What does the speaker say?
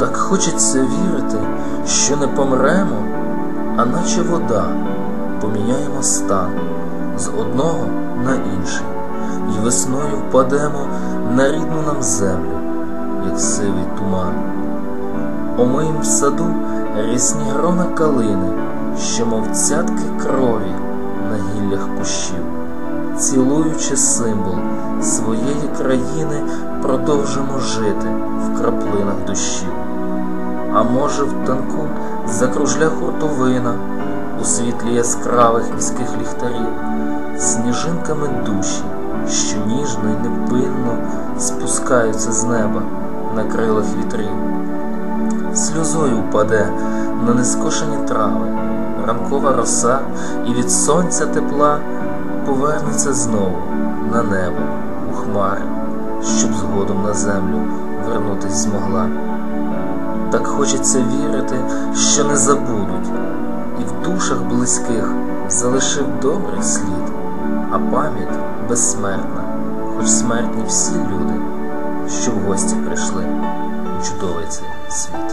Так хочеться вірити, що не помремо, а наче вода, поміняємо стан з одного на інший, І весною впадемо на рідну нам землю, як сивий туман. Омиєм в саду рясні грона калини, що, мов цятки крові на гіллях кущів, цілуючи символ своєї країни, продовжимо жити в краплинах душів. А може, в танку закружля хуртовина у світлі яскравих міських ліхтарів, сніжинками душі, що ніжно й невпинно спускаються з неба на крилах вітрів. Сльозою впаде на нескошені трави, ранкова роса і від сонця тепла повернеться знову на небо у хмари, щоб згодом на землю вернутись змогла. Так хочеться вірити, що не забудуть, і в душах близьких залишив добрий слід, а пам'ять безсмертна, хоч смертні всі люди, що в гості прийшли у чудовий цей світ.